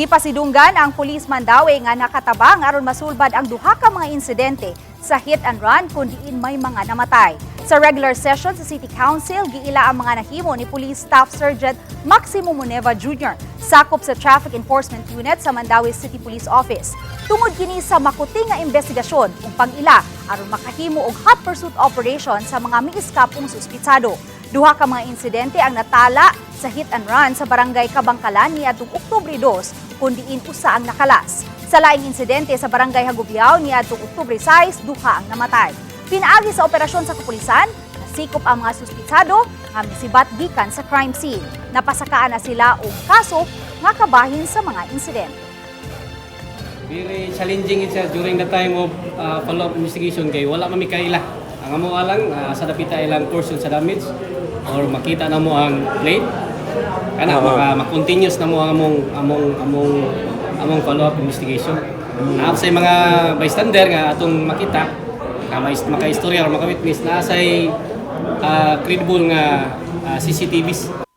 Gipasidunggan ang pulis Mandawi nga nakatabang aron masulbad ang duha ka mga insidente sa hit and run kun diin may mga namatay. Sa regular session sa City Council, giila ang mga nahimo ni Police Staff Sergeant Maximo Moneva Jr. sakop sa Traffic Enforcement Unit sa Mandawi City Police Office. Tungod kini sa makuting nga investigasyon kung pag-ila aron makahimo og hot pursuit operation sa mga miiskapong suspitsado. Duha ka mga insidente ang natala sa hit and run sa barangay Kabangkalan ni atong Oktubre 2 kun diin usa ang nakalas. Sa laing insidente sa barangay Hagubiao ni atong Oktubre 6, duha ang namatay. Pinaagi sa operasyon sa kapulisan, nasikop ang mga suspitsado nga misibat gikan sa crime scene. Napasakaan na sila og kaso nga kabahin sa mga insidente. Very challenging it during the time of uh, follow-up investigation kay wala mami kaila. Ang amo alang uh, sa dapita ilang portion sa damage or makita na mo ang plate. Kana Oo. maka ma-continuous na mo ang among among among among follow-up investigation. Na sa mga bystander nga atong makita nga may maka-istorya or maka-witness na say uh, credible nga uh, CCTVs